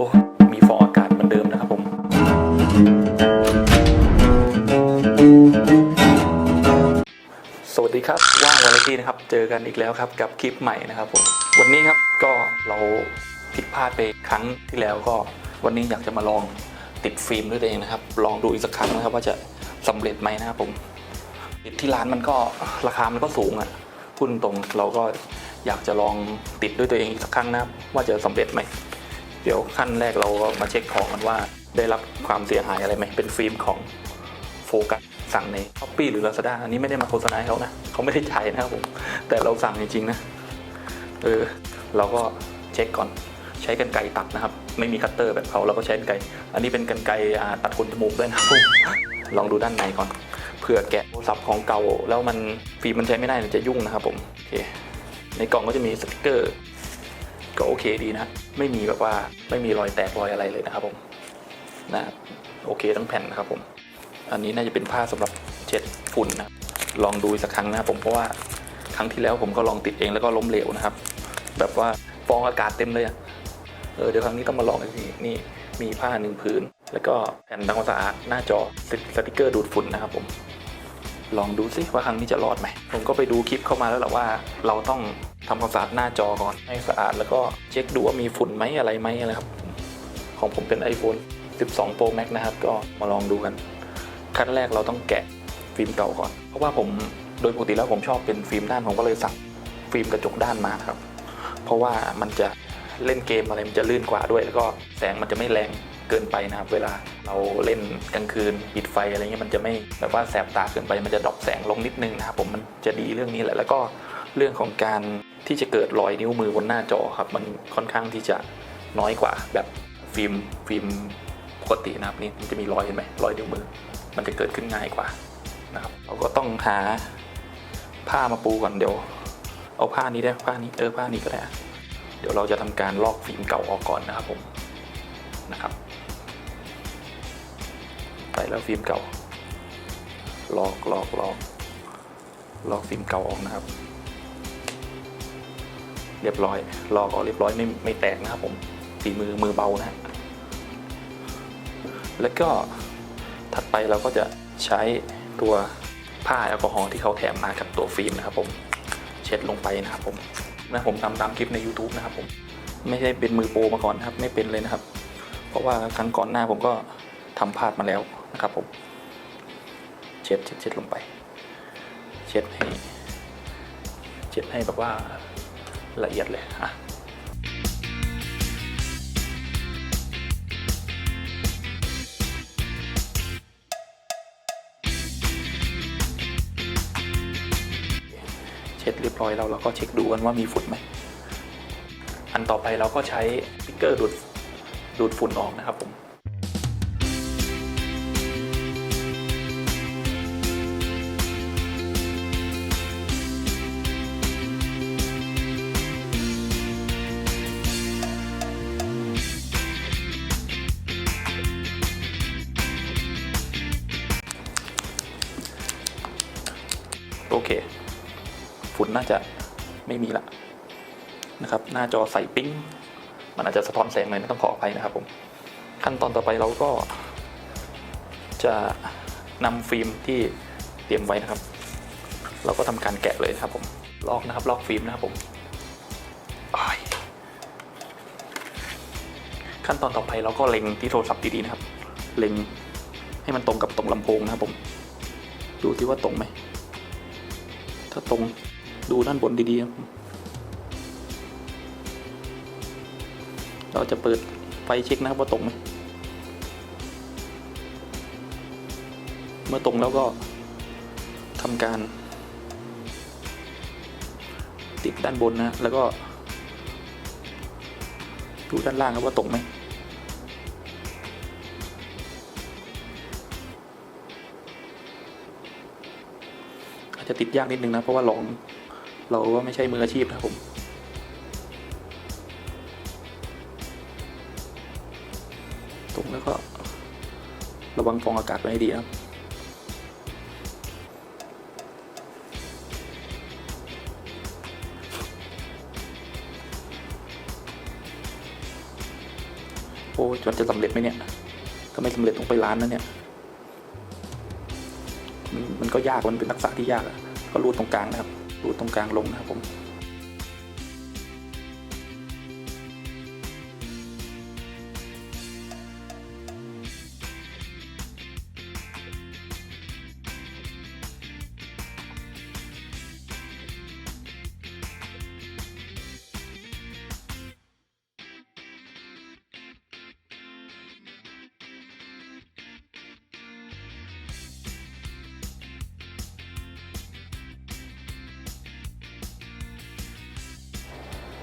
อ้มีฟองอากาศเหมือนเดิมนะครับผมสวัสดีครับว่างวาไรตี้นะครับ เจอกันอีกแล้วครับกับคลิปใหม่นะครับผมวันนี้ครับก็เราผิดพลาดไปครั้งที่แล้วก็วันนี้อยากจะมาลองติดฟิล์มด้วยตัวเองนะครับ ลองดูอีกสักครั้งนะครับว่าจะสำเร็จไหมนะครับผมติดที่ร้านมันก็ราคามันก็สูงอะ่ะพูดตรงเราก็อยากจะลองติดด้วยตัวเองอีกสักครั้งนะครับว่าจะสำเร็จไหม เดี๋ยวขั้นแรกเราก็มาเช็คของกันว่า ได้รับความเสียหายอะไรไหมเป็นฟิล์มของโฟกัสสั่งในช้อปปี้หรือ Lazada อันนี้ไม่ได้มาโฆษณาเขานะเขาไม่ได้ใช้นะครับผมแต่เราสั่งจริงๆนะเออเราก็เช็คก่อนใช้กันไกรตัดนะครับ ไม่มีคัตเตอร์แบบเขาเราก็ใช้กันไกรอันนี้เป็นกันไกรตัดขนจมูกด้วยนะครับผมลองดูด้านในก่อนเผื่อแกะโทรศัพท์ของเก่าแล้วมันฟิล์มมันใช้ไม่ได้จะยุ่งนะครับผมโอเคในกล่องก็จะมีสติกเกอร์ ก็โอเคดีนะ ไม่มีแบบว่าไม่มีรอยแตกรอยอะไรเลยนะครับผมนะโอเคทั้งแผ่นนะครับผม อันนี้น่าจะเป็นผ้าสำหรับเช็ดฝุ่นนะลองดูสักครั้งนะครับผมเพราะว่าครั้งที่แล้วผมก็ลองติดเองแล้วก็ล้มเหลวนะครับ แบบว่าฟองอากาศเต็มเลยอะเออเดี๋ยวครั้งนี้ต้องมาลองอีกทีนี่มีผ้าหนึ่งผืนแล้วก็แผ่นทำความสะอาดหน้าจอติดสติกเกอร์ดูดฝุ่นนะครับผม ลองดูซิว่าครั้งนี้จะรอดไหมผมก็ไปดูคลิปเข้ามาแล้วแหละว่า เราต้องทำความสะอาดหน้าจอก่อนให้สะอาดแล้วก็เช็คดูว่ามีฝุ่นไหมอะไรไหมอะไรครับ ของผมเป็น iPhone 12 Pro Max นะครับ ก็มาลองดูกัน ขั้นแรกเราต้องแกะฟิล์มเก่าก่อน เพราะว่าผมโดยปกติแล้วผมชอบเป็นฟิล์มด้านผมก็เลยสั่งฟิล์มกระจกด้านมาครับ เพราะว่ามันจะเล่นเกมอะไรมันจะลื่นกว่าด้วย แล้วก็แสงมันจะไม่แรง เกินไปนะครับ เวลาเราเล่นกลางคืนปิดไฟอะไรเงี้ยมันจะไม่แบบว่าแสบตาเกินไป มันจะดรอปแสงลงนิดนึงนะครับผมมันจะดีเรื่องนี้แหละแล้วก็เรื่องของการที่จะเกิดรอยนิ้วมือบนหน้าจอครับ มันค่อนข้างที่จะน้อยกว่าแบบฟิล์มฟิล์มปกตินะครับนี่มันจะมีรอยเห็นไหมรอยนิ้วมือ มันจะเกิดขึ้นง่ายกว่านะครับเราก็ต้องหาผ้ามาปูก่อนเดี๋ยว เอาผ้านี้ได้ผ้านี้เออผ้านี้ก็ได้เดี๋ยวเราจะทำการลอกฟิล์มเก่าออกก่อนนะครับผมนะครับ แล้วฟิล์มเก่า ลอกลอกลอกลอกฟิล์มเก่าออกนะครับ เรียบร้อย ลอกออกเรียบร้อยไม่ไม่แตกนะครับผมฝีมือมือเบานะฮะแล้วก็ถัดไปเราก็จะใช้ตัวผ้าแอลกอฮอล์ที่เขาแถมมากับตัวฟิล์มนะครับผมเช็ดลงไปนะครับผมนะผมทำตามคลิปใน YouTube นะครับผมไม่ใช่เป็นมือโปรมาก่อนนะครับไม่เป็นเลยนะครับ เพราะว่าครั้งก่อนหน้าผมก็ทำพลาดมาแล้ว นะครับผมเช็ดเช็ดเช็ดลงไป เช็ดให้เช็ดให้แบบว่าละเอียดเลยอะเช็ดเรียบร้อยแล้วเราก็เช็คดูกันว่ามีฝุ่นไหม อันต่อไปเราก็ใช้สติ๊กเกอร์ดูดดูดฝุ่นออกนะครับผม ฝุ่นน่าจะไม่มีละนะครับ หน้าจอใสปิ้งมันอาจจะสะท้อนแสงหน่อยนะต้องขออภัยนะครับผม ขั้นตอนต่อไปเราก็ จะนำฟิล์มที่เตรียมไว้นะครับ เราก็ทำการแกะเลยนะครับผมลอกนะครับลอกฟิล์มนะครับผมขั้นตอนต่อไปเราก็เล็งที่โทรศัพท์ดีๆนะครับ เล็งให้มันตรงกับตรงลำโพงนะครับผม ดูที่ว่าตรงไหม ถ้าตรง ดูด้านบนดีๆครับเราจะเปิดไฟเช็คนะครับว่าตรงไหมเมื่อตรงแล้วก็ทำการ ติดด้านบนนะ แล้วก็ดูด้านล่างครับว่าตรงไหมอาจจะติดยากนิดนึงนะ เพราะว่าหลอง เราก็ไม่ใช่มืออาชีพนะครับผมตรงแล้วก็ ระวังฟองอากาศไว้ให้ดีนะโออ้ยมันจะสำเร็จไหมเนี่ย ถ้าไม่สำเร็จต้องไปร้านนะเนี่ยมันก็ยากมันเป็นทักษะที่ยากอะก็รูดตรงกลางนะครับ ดูตรงกลางลงนะครับผม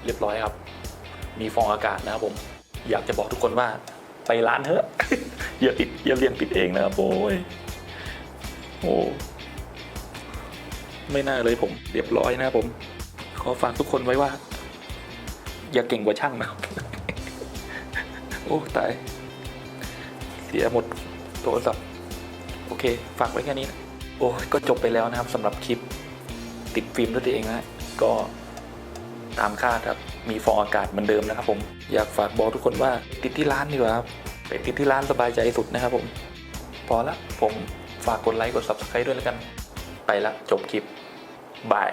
เรียบร้อยครับ มีฟองอากาศนะครับผม อยากจะบอกทุกคนว่าไปร้านเถอะอย่าติดอย่าเรียนติดเองนะครับโอ้ยโอ้ไม่น่าเลยผม เรียบร้อยนะครับผม ขอฝากทุกคนไว้ว่า อย่าเก่งกว่าช่างนะโอ้ตายเสียหมดโทรศัพท์โอเค ฝากไว้แค่นี้นะโอ้ยก็จบไปแล้วนะครับสำหรับคลิปติดฟิล์มด้วยตัวเองนะก็ ตามคาดครับ มีฟองอากาศเหมือนเดิมนะครับ ผมอยากฝากบอกทุกคนว่าติดที่ร้านดีกว่าครับไปติดที่ร้านสบายใจสุดนะครับผม พอละผมฝากกดไลค์กด subscribe ด้วยแล้วกัน ไปละจบคลิปบาย